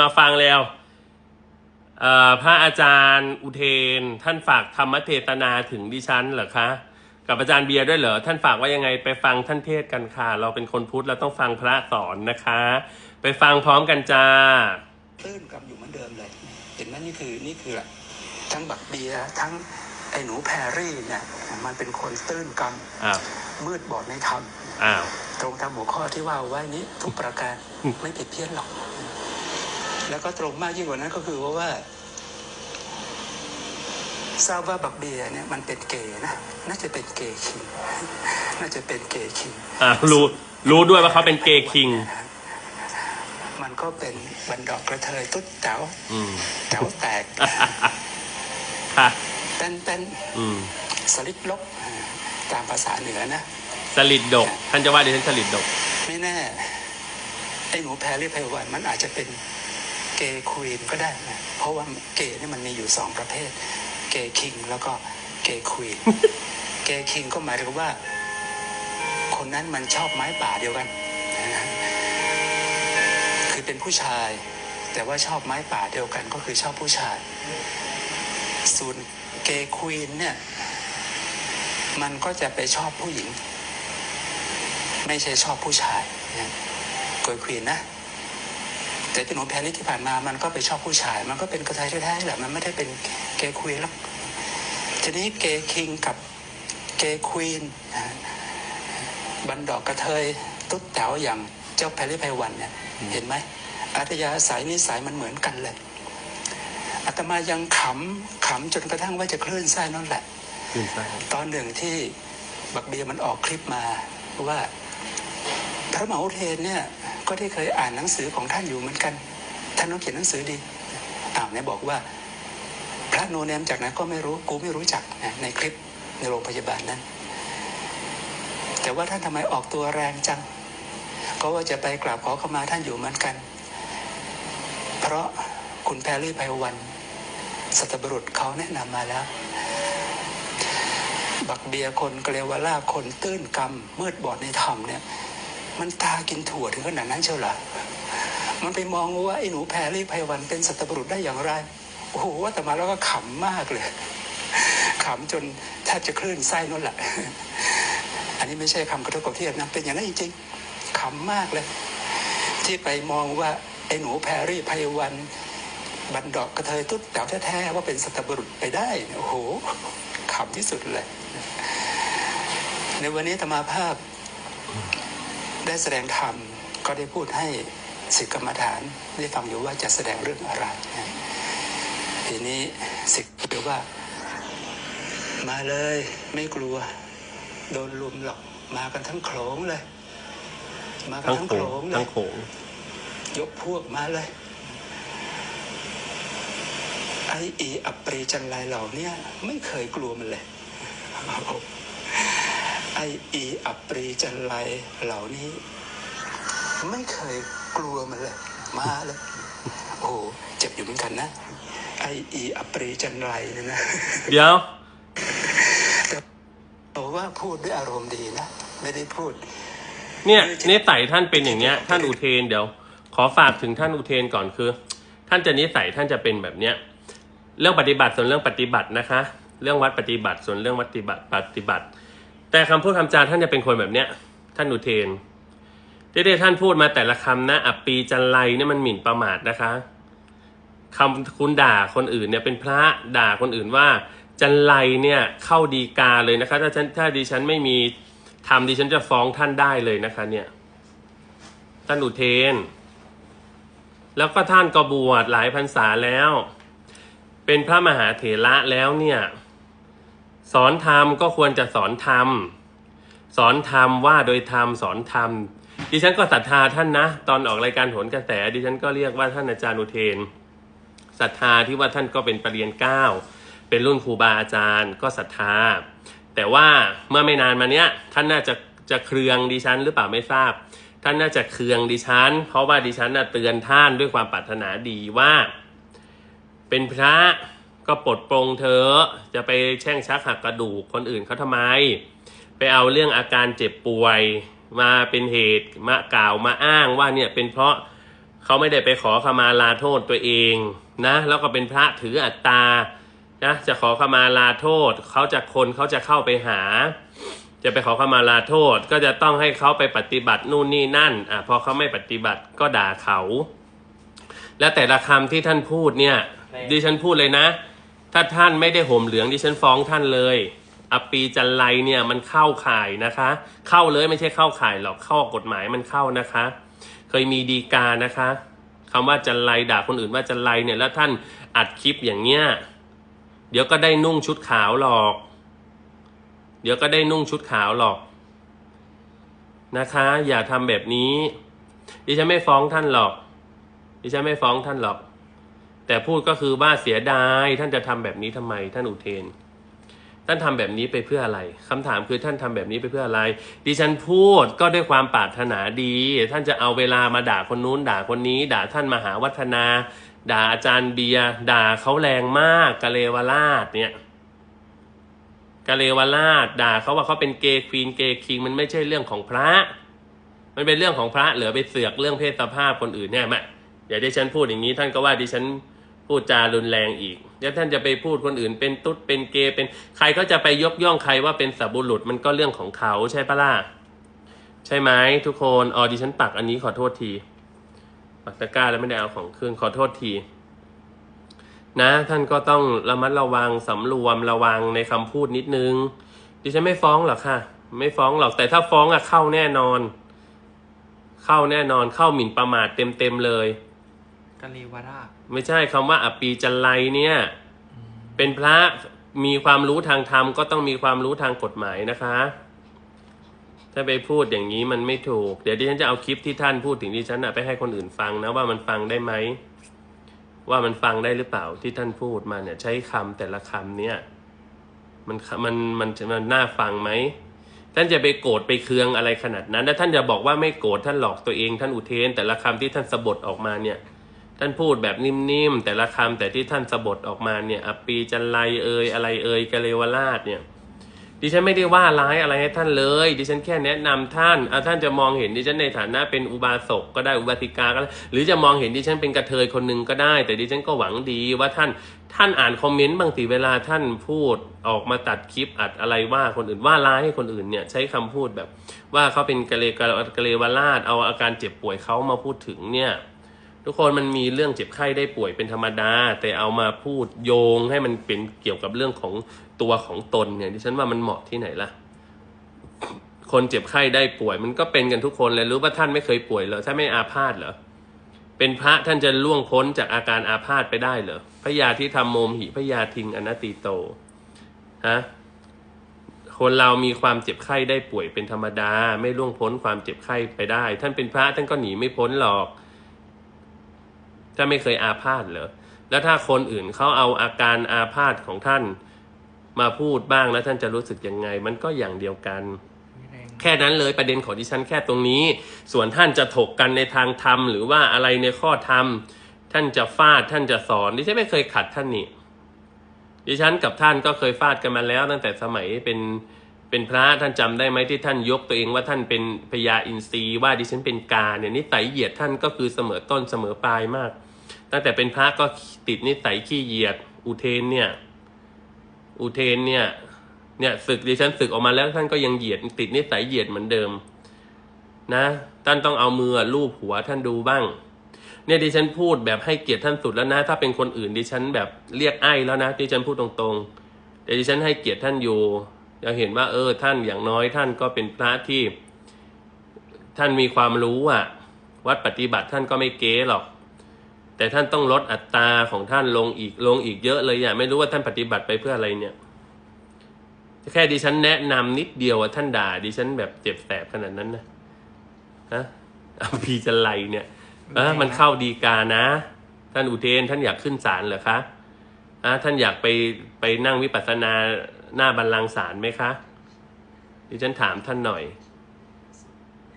มาฟังแล้วเอ่อพระอาจารย์อุเทน ท่านฝากธรรมเทศนาถึงดิฉันเหรอคะ กับอาจารย์เบียร์ด้วยเหรอ ท่านฝากว่ายังไงไปฟังท่านเทศกันค่ะ เราเป็นคนพุทธเราต้องฟังพระสอนนะคะ ไปฟังพร้อมกันจ้าตื้นกลับอยู่เหมือนเดิมเลย เห็นไหมนี่คือนี่คือแหละทั้งบักเบียร์ทั้งไอ้หนูแพรรี่เนี่ยมันเป็นคนตื้นกอ้าวำมืดบอดในธรรมอ้าวตรงตามหัวข้อที่ว่าไว้นี้ทุกประการอืมไม่ผิดเพี้ยนหรอก แล้วก็ตรงมากยิ่งกว่านั้นก็คือว่าว่าทราบว่าบักเบียร์เนี่ยมันเป็นเกย์นะน่าจะเป็นเกย์คิง น่าจะเป็นเกย์คิงอ่ารู้รู้ด้วยว่าเขาเป็นเกย์คิง มันก็เป็นบันดอกกระเทยตุ๊ดแต๋วอืมแต๋วแตกค่ะเต้นเต้นอืมสลิดลบตามภาษาเหนือนะสลิดดก ท่านจะว่าดิฉันสลิดดก ไม่แน่ไอ้หนูแพรรี่ไพวันมันอาจจะเป็นเก ย์ควีนก็ได้นะเพราะว่าเกย์นี่มันมีอยู่สองประเภท เกย์คิงแล้วก็เกย์ควีนเกย์คิงก็หมายถึงว่า คนนั้นมันชอบไม้ป่าเดียวกันนะคือเป็นผู้ชาย แต่ว่าชอบไม้ป่าเดียวกัน ก็คือชอบผู้ชาย ส่วนเกย์ควีนเนี่ยมันก็จะไปชอบผู้หญิง ไม่ใช่ชอบผู้ชายนะเกย์ควีนนะ แต่ที่หนูแพรรี่ที่ผ่านมามันก็ไปชอบผู้ชาย มันก็เป็นกระเทยแท้ๆแหละมันไม่ได้เป็นเกย์ควีนหรอกทีนี้เกย์คิงกับเกย์ควีนนะบันดอกกระเทยตุ๊ดแต๋วอย่างเจ้าแพรรี่ไพวันเนี่ยเห็นไหมอัธยาศัยนิสัยมันเหมือนกันเลยอาตมายังขำขำจนกระทั่งว่าจะคลื่นไส้นั่นแหละขึ้นไปตอนหนึ่งที่บักเบียร์มันออกคลิปมาว่าพระมหาอุเทนเนี่ย ก็ได้เคยอ่านหนังสือของท่านอยู่เหมือนกัน ท่านต้องเขียนหนังสือดีอ้าวเนี่ยบอกว่า พระโนเนมจากไหนก็ไม่รู้กูไม่รู้จักนะในคลิปในโรงพยาบาลนั้น แต่ว่าท่านทำไมออกตัวแรงจัง ก็ว่าจะไปกราบขอเข้ามาท่านอยู่เหมือนกัน เพราะคุณแพรรี่ไพวันสัตบุรุษเขาแนะนำมาแล้ว บักเบียคนเกลวล่าคนตื้นกำมืดบอดในธรรมเนี่ย มันตากินถั่วถึงขนาดนั้นเชียวเหรอมันไปมองว่าไอ้หนูแพรรี่ไพวันเป็นสัตบุรุษได้อย่างไร โอ้โหว่าแต่มาแล้วก็ขำมากเลย ขำจนแทบจะคลื่นไส้นั่นแหละ อันนี้ไม่ใช่คำกระทบกระเทียบนะ เป็นอย่างนั้นจริงๆขำมากเลย ที่ไปมองว่าไอ้หนูแพรรี่ไพวันบันดอกกระเทยตุ๊ดแต๋วแท้ๆว่าเป็นสัตบุรุษไปได้ โอ้โหขำที่สุดเลย ในวันนี้ธรรมาภาพ ได้แสดงธรรมก็ได้พูดให้สิกรรมฐานได้ฟังอยู่ว่าจะแสดงเรื่องอะไรนะทีนี้สิกพูดว่า มาเลยไม่กลัว โดนลุมหรอกมากันทั้งโขลงเลย มากันทั้งทั้งโขโขลงงเลทั้ยงโขงยกพวกมาเลยไออีอัปปรีจันไรเหล่าเนี้ยไม่เคยกลัวมันเลย ไออีอัปปรีจันไรเหล่านี้ ไม่เคยกลัวมันเลย มาเลยโอ้โหเจ็บอยู่เหมือนกันนะ ไออีอัปปรีจันไรเนี่ยนะ เดี๋ยวแต่ว่าพูดด้วยอารมณ์ดีนะ ไม่ได้พูด เนี่ยนิสัยท่านเป็นอย่างเนี้ย ท่านอุเทนเดี๋ยว ขอฝากถึงท่านอุเทนก่อนคือ ท่านจะนิสัยท่านจะเป็นแบบเนี้ย เรื่องปฏิบัติส่วนเรื่องปฏิบัตินะคะ เรื่องวัดปฏิบัติส่วนเรื่องวัดปฏิบัติปฏิบัติ แต่คำพูดคำจาท่านจะเป็นคนแบบเนี้ย ท่านอุเทนที่ได้ท่านพูดมาแต่ละคำนะอัปปีจันไรเนี่ยมันหมิ่นประมาทนะคะคำคุณด่าคนอื่นเนี่ยเป็นพระด่าคนอื่นว่า จันไรเนี่ยเข้าดีกาเลยนะคะ ถ้าฉันถ้าดิฉันไม่มีทำดิฉันจะฟ้องท่านได้เลยนะคะ เนี่ย ท่านอุเทน แล้วก็ท่านก็บวชหลายพรรษาแล้ว เป็นพระมหาเถระแล้วเนี่ย สอนธรรมก็ควรจะสอนธรรมสอนธรรมว่าโดยธรรมสอนธรรมดิฉันก็ศรัทธาท่านนะ ตอนออกรายการโหนกระแส ดิฉันก็เรียกว่าท่านอาจารย์อุเทนศรัทธาที่ว่าท่านก็เป็นปรริญญาเก้าเป็นรุ่นครูบาอาจารย์ก็ศรัทธา แต่ว่าเมื่อไม่นานมาเนี้ยท่านน่าจะจะเครืองดิฉันหรือเปล่าไม่ทราบ ท่านน่าจะเครืองดิฉัน เพราะว่าดิฉันน่ะเตือนท่านด้วยความปรารถนาดีว่า เป็นพระ ก็ปลดปรงเธอะจะไปแช่งชักหักกระดูกคนอื่นเขาทำไม ไปเอาเรื่องอาการเจ็บป่วยมาเป็นเหตุมากล่าวมาอ้างว่าเนี่ยเป็นเพราะเขาไม่ได้ไปขอขมาลาโทษตัวเองนะแล้วก็เป็นพระถืออัตตานะจะขอขมาลาโทษเขาจะคนเขาจะเข้าไปหา จะไปขอขมาลาโทษ ก็จะต้องให้เขาไปปฏิบัตินู่นนี่นั่นอะพอเขาไม่ปฏิบัติก็ด่าเขา แล้วแต่ละคำที่ท่านพูดเนี่ยดิฉันพูดเลยนะ ถ้าท่านไม่ได้ห่มเหลืองดิฉันฟ้องท่านเลยอปีจันไรเนี่ยมันเข้าข่ายนะคะ เข้าเลยไม่ใช่เข้าข่ายหรอกเข้ากฎหมายมันเข้านะคะ เคยมีดีกานะคะคำว่าจันไรด่าคนอื่นว่าจันไรเนี่ยแล้วท่านอัดคลิปอย่างเงี้ยเดี๋ยวก็ได้นุ่งชุดขาวหรอก เดี๋ยวก็ได้นุ่งชุดขาวหรอกนะคะ อย่าทำแบบนี้ดิฉันไม่ฟ้องท่านหรอกดิฉันไม่ฟ้องท่านหรอก แต่พูดก็คือว่าเสียดายท่านจะทำแบบนี้ทำไม ท่านอุเทน ท่านทำแบบนี้ไปเพื่ออะไรคำถามคือท่านทำแบบนี้ไปเพื่ออะไร ดิฉันพูดก็ด้วยความปรารถนาดี ท่านจะเอาเวลามาด่าคนนู้นด่าคนนี้ ด่าท่านมหาวัฒนา ด่าอาจารย์เบียด่าเขาแรงมากกะเลวราชเนี่ยกะเลวราชด่าเขาว่าเขาเป็นเกย์ควีนเกย์คิงมันไม่ใช่เรื่องของพระ มันเป็นเรื่องของพระเหลือไปเสือกเรื่องเพศสภาพคนอื่นเนี่ยแม่อย่าดิฉันพูดอย่างนี้ท่านก็ว่าดิฉัน พูดจารุนแรงอีกแล้วท่านจะไปพูดคนอื่นเป็นตุ๊ดเป็นเกย์เป็นใครก็จะไปยกย่องใครว่าเป็นสับบุรุษมันก็เรื่องของเขาใช่ปะล่ะใช่ไหมทุกคนอ๋อดิฉันปักอันนี้ขอโทษทีปักตะกร้าแล้วไม่ได้เอาของคืนขอโทษที นะ ท่านก็ต้องระมัดระวังสำรวมระวังในคำพูดนิดนึง ดิฉันไม่ฟ้องหรอกค่ะ ไม่ฟ้องหรอกแต่ถ้าฟ้องอะเข้าแน่นอน เข้าแน่นอนเข้าหมิ่นประมาทเต็มเต็มๆเลย กะเลวราชไม่ใช่คำว่าอปีจันไลเนี่ย เป็นพระมีความรู้ทางธรรมก็ต้องมีความรู้ทางกฎหมายนะคะ ถ้าไปพูดอย่างนี้มันไม่ถูก เดี๋ยวดิฉันจะเอาคลิปที่ท่านพูดถึงดิฉันนะไปให้คนอื่นฟังนะว่ามันฟังได้ไหม ว่ามันฟังได้หรือเปล่าที่ท่านพูดมาเนี่ย ใช้คำแต่ละคำเนี่ย มันมันมันมันน่าฟังไหมท่านจะไปโกรธไปเคืองอะไรขนาดนั้น แล้วท่านจะบอกว่าไม่โกรธท่านหลอกตัวเองท่านอุเทน แต่ละคำที่ท่านสะบดออกมาเนี่ย ท่านพูดแบบนิ่มๆ แต่ละคำแต่ที่ท่านสะบดออกมาเนี่ยอปีจันไรเอยอะไรเอยกะเลวราชเนี่ยดิฉันไม่ได้ว่าร้ายอะไรให้ท่านเลย ดิฉันแค่แนะนำท่านเอะท่านจะมองเห็นดิฉันในฐานะเป็นอุบาสกก็ได้อุบาสิกาก็ได้หรือจะมองเห็นดิฉันเป็นกระเทยคนหนึ่งก็ได้ แต่ดิฉันก็หวังดีว่าท่านท่านอ่านคอมเมนต์บางทีเวลาท่านพูดออกมาตัดคลิปอัดอะไรว่าคนอื่นว่าร้ายให้คนอื่นเนี่ยใช้คำพูดแบบ ว่าเขาเป็นกะเลกะกะเลวราชเอาอาการเจ็บป่วยเขามาพูดถึงเนี่ย ทุกคนมันมีเรื่องเจ็บไข้ได้ป่วยเป็นธรรมดา แต่เอามาพูดโยงให้มันเป็นเกี่ยวกับเรื่องของตัวของตนเนี่ยดิฉันว่ามันเหมาะที่ไหนล่ะ คนเจ็บไข้ได้ป่วย มันก็เป็นกันทุกคนเลยรู้ว่าท่านไม่เคยป่วยเหรอท่านไม่อาพาธเหรอเป็นพระท่านจะล่วงพ้นจากอาการอาพาธไปได้เหรอพระยาที่ทำโมมหิพระยาทิงอนัตติโตฮะคนเรามีความเจ็บไข้ได้ป่วยเป็นธรรมดา ไม่ล่วงพ้นความเจ็บไข้ไปได้ ท่านเป็นพระท่านก็หนีไม่พ้นหรอก ถ้าไม่เคยอาพาธเหรอแล้วถ้าคนอื่นเขาเอาอาการอาพาธของท่านมาพูดบ้างแล้วท่านจะรู้สึกยังไง มันก็อย่างเดียวกันไม่แรงแค่นั้นเลยประเด็นของดิฉันแค่ตรงนี้ ส่วนท่านจะถกกันในทางธรรมหรือว่าอะไรในข้อธรรม ท่านจะฟาดท่านจะสอนดิฉันไม่เคยขัดท่านนี่ดิฉันกับท่านก็เคยฟาดกันมาแล้วตั้งแต่สมัยเป็น เป็นพระท่านจำได้ไหมที่ท่านยกตัวเองว่าท่านเป็นพญาอินทรีว่าดิฉันเป็นกาเนี่ยนิสัยเหยียดท่านก็คือเสมอต้นเสมอปลายมาก ตั้งแต่เป็นพระก็ติดนิสัยขี้เหยียดอุเทนเนี่ยอุเทนเนี่ยเนี่ยศึกดิฉันศึกออกมาแล้วท่านก็ยังเหยียดติดนิสัยเหยียดเหมือนเดิม นะท่านต้องเอามือลูบหัวท่านดูบ้าง เนี่ยดิฉันพูดแบบให้เกียรติท่านสุดแล้วนะ ถ้าเป็นคนอื่นดิฉันแบบเรียกไอ้แล้วนะดิฉันพูดตรงๆแต่ดิฉันให้เกียรติท่านอยู่ จะเห็นว่าเออท่านอย่างน้อยท่านก็เป็นพระที่ท่านมีความรู้อะ วัดปฏิบัติท่านก็ไม่เก๊หรอก แต่ท่านต้องลดอัตราของท่านลงอีกลงอีกเยอะเลยอะไม่รู้ว่าท่านปฏิบัติไปเพื่ออะไรเนี่ยแค่ดิฉันแนะนำนิดเดียวอะท่านด่าดิฉันแบบเจ็บแสบขนาดนั้นนะฮะเอาพีจะไลเนี่ยเออมันเข้าดีกานะ ท่านอุเทนท่านอยากขึ้นศาลเหรอคะอะท่านอยากไปไปนั่งวิปัสสนา หน้าบัลลังก์ศาลไหมคะดิฉันถามท่านหน่อย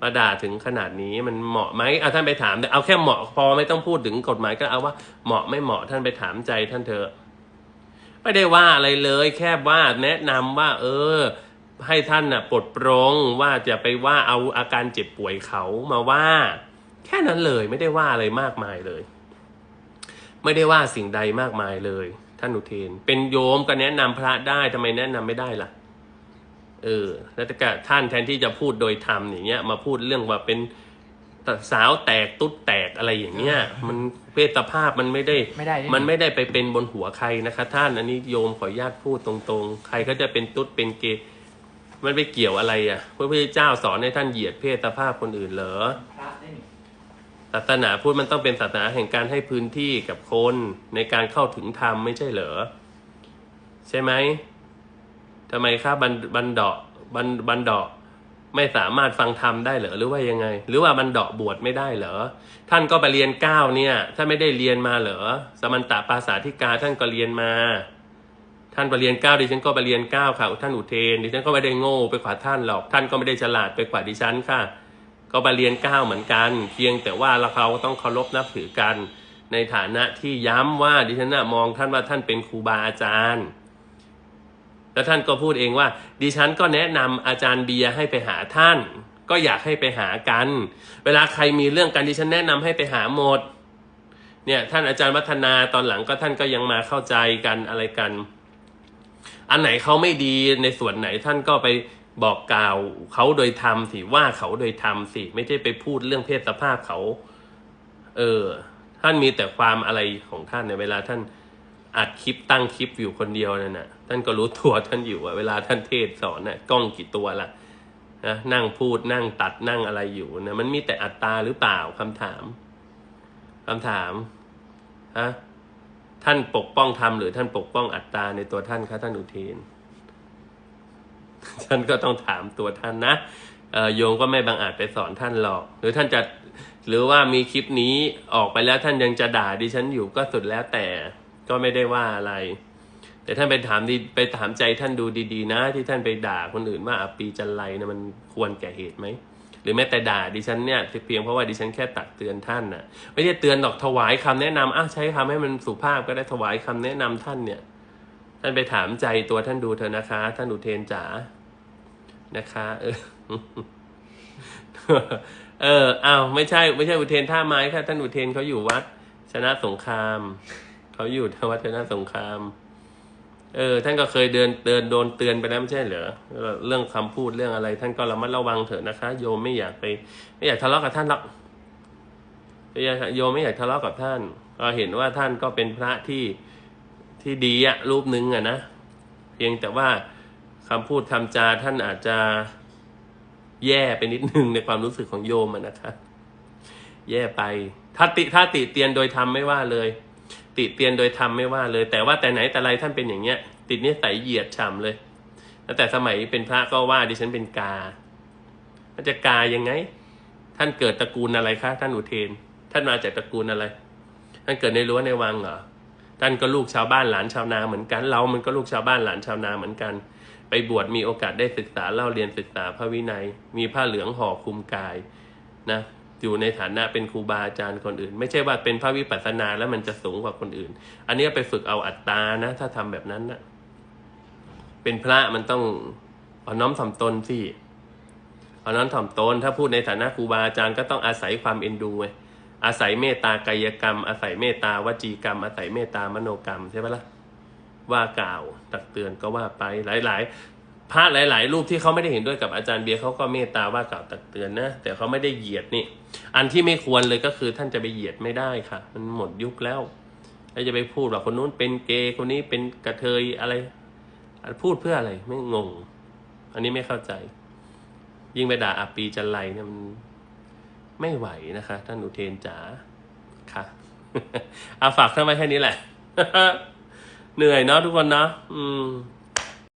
มาด่าถึงขนาดนี้มันเหมาะไหมเอาท่านไปถามแต่เอาแค่เหมาะพอไม่ต้องพูดถึงกฎหมายก็เอาว่าเหมาะไม่เหมาะท่านไปถามใจท่านเถอะ ไม่ได้ว่าอะไรเลย แค่ว่าแนะนำว่า เออ ให้ท่านน่ะปลดปรงว่าจะไปว่าเอาอาการเจ็บป่วยเขามาว่า แค่นั้นเลยไม่ได้ว่าอะไรมากมายเลย ไม่ได้ว่าสิ่งใดมากมายเลย ท่านอุเทน เป็นโยมก็แนะนำพระได้ทำไมแนะนำไม่ได้ล่ะ เออ แล้วแต่ก็ท่านแทนที่จะพูดโดยธรรมอย่างเงี้ย มาพูดเรื่องว่าเป็นสาวแตกตุ๊ดแตกอะไรอย่างเงี้ย มันเพศสภาพมันไม่ได้ไม่ได้ มันไม่ได้ไปเป็นบนหัวใครนะคะ ท่านอันนี้โยมขออนุญาตพูดตรงๆ ใครก็จะเป็นตุ๊ดเป็นเกย์มันไปเกี่ยวอะไรอะ พระพุทธเจ้าสอนให้ท่านเหยียดเพศสภาพคนอื่นเหรอพระได้นี่ ศาสนาพุทธมันต้องเป็นศาสนาแห่งการให้พื้นที่กับคนในการเข้าถึงธรรมไม่ใช่เหรอ ใช่ไหมทำไมครับบันบันดาะบันบันดาะไม่สามารถฟังธรรมได้เหรอหรือว่ายังไง หรือว่าบันดาะบวชไม่ได้เหรอ ท่านก็ไปเรียนเก้าเนี่ยถ้านไม่ได้เรียนมาเหรอสมันตะภาษาธิกาท่านก็เรียนมา ท่านไปเรียนเก้าดิฉันก็ไปเรียนเก้าค่ะท่านอุเทนดิฉันก็ไม่ได้โง่ไปกว่าท่านหรอก ท่านก็ไม่ได้ฉลาดไปกว่าดิฉันค่ะ ก็ไปเรียนเก้าเหมือนกัน เพียงแต่ว่าเราเขาต้องเคารพนับถือกัน ในฐานะที่ย้ำว่าดิฉันน่ะมองท่านว่าท่านเป็นครูบาอาจารย์แล้วท่านก็พูดเองว่า ดิฉันก็แนะนำอาจารย์เบียร์ให้ไปหาท่าน ก็อยากให้ไปหากัน เวลาใครมีเรื่องกันดิฉันแนะนำให้ไปหาหมด เนี่ยท่านอาจารย์วัฒนาตอนหลังก็ท่านก็ยังมาเข้าใจกันอะไรกัน อันไหนเขาไม่ดีในส่วนไหนท่านก็ไป บอกกล่าวเขาโดยธรรมสิว่าเขาโดยธรรมสิ ไม่ใช่ไปพูดเรื่องเพศสภาพเขา เออ ท่านมีแต่ความอะไรของท่านในยเวลาท่านอัดคลิปตั้งคลิปอยู่คนเดียวนั่นน่ะ ท่านก็รู้ตัวท่านอยู่อะเวลาท่านเทศสอนน่ะกล้องกี่ตัวล่ะนะนั่งพูดนั่งตัดนั่งอะไรอยู่นะมันมีแต่อัตตาหรือเปล่าคำถามคำถามฮะท่านปกป้องธรรมหรือท่านปกป้องอัตตาในตัวท่านคะท่านอุเทน ท่านก็ต้องถามตัวท่านนะโยมก็ไม่บังอาจไปสอนท่านหรอก หรือท่านจะหรือว่ามีคลิปนี้ออกไปแล้วท่านยังจะด่าดิฉันอยู่ก็สุดแล้วแต่ก็ไม่ได้ว่าอะไร แต่ท่านไปถามดีไปถามใจท่านดูดีๆ นะ ที่ท่านไปด่าคนอื่นว่าอปีจันไรนะมันควรแก่เหตุไหมหรือแม้แต่ด่าดิฉันเนี่ยเพียงเพราะว่าดิฉันแค่ตักเตือนท่านน่ะ ไม่ใช่เตือนหรอกถวายคำแนะนำอะใช้คำให้มันสุภาพก็ได้ถวายคำแนะนำท่านเนี่ย ท่านไปถามใจตัวท่านดูเถอะนะคะ ท่านอุเทนจ๋านะคะ เออ เอออ้าวไม่ใช่ ไม่ใช่อุเทนท่าไม้ค่ะ ท่านอุเทนเขาอยู่วัด ชนะสงครามเขาอยู่ที่วัดชนะสงคราม เออ ท่านก็เคยเดินเดินโดนเตือนไปแล้วไม่ใช่เหรอเรื่องคำพูดเรื่องอะไร ท่านก็ระมัดระวังเถอะนะคะ โยมไม่อยากไป ไม่อยากทะเลาะกับท่านหรอกไม่อยากโยมไม่อยากทะเลาะกับท่าน ก็เห็นว่าท่านก็เป็นพระที่ ที่ดีอะรูปหนึ่งอะนะ เพียงแต่ว่าคำพูดคำจาท่านอาจจะแย่ไปนิดนึงในความรู้สึกของโยมอะนะคะ แย่ไปถ้าติถ้าติเตียนโดยธรรมไม่ว่าเลย ติเตียนโดยธรรมไม่ว่าเลย แต่ว่าแต่ไหนแต่ไรท่านเป็นอย่างเงี้ย ติดนิสัยเหยียดฉ่ำเลยตั้งแต่สมัยเป็นพระก็ว่าดิฉันเป็นกามันจะกายังไง ท่านเกิดตระกูลอะไรคะท่านอุเทน ท่านมาจากตระกูลอะไร ท่านเกิดในรั้วในวังเหรอ ท่านก็ลูกชาวบ้านหลานชาวนาเหมือนกัน เรามันก็ลูกชาวบ้านหลานชาวนาเหมือนกัน ไปบวชมีโอกาสได้ศึกษาเล่าเรียนศึกษาพระวินัย มีผ้าเหลืองห่อคลุมกายนะอยู่ในฐานะเป็นครูบาอาจารย์คนอื่น ไม่ใช่ว่าเป็นพระวิปัสสนาแล้วมันจะสูงกว่าคนอื่น อันนี้ไปฝึกเอาอัตตานะ ถ้าทำแบบนั้นนะเป็นพระมันต้องเอาน้อมถ่อมตนสิเอาน้อมถ่อมตน ถ้าพูดในฐานะครูบาอาจารย์ก็ต้องอาศัยความเอ็นดูไง อาศัยเมตตากายกรรม อาศัยเมตตาวจีกรรม อาศัยเมตตามโนกรรมใช่ไหมล่ะว่ากล่าวตักเตือนก็ว่าไปหลาย ๆ พระหลาย ๆ รูปที่เขาไม่ได้เห็นด้วยกับอาจารย์เบียร์เขาก็เมตตาว่ากล่าวตักเตือนนะแต่เขาไม่ได้เหยียดนี่ อันที่ไม่ควรเลยก็คือท่านจะไปเหยียดไม่ได้ค่ะ มันหมดยุคแล้วแล้วจะไปพูดว่าคนนู้นเป็นเกย์คนนี้เป็นกระเทยอะไร พูดเพื่ออะไรไม่งง อันนี้ไม่เข้าใจ ยิ่งไปด่าอัปปีจันไรเนี่ยมัน ไม่ไหวนะคะ ท่านอุเทนจ๋าค่ะเอาฝากท่านไว้แค่นี้แหละ เหนื่อยเนาะทุกคนเนาะอืม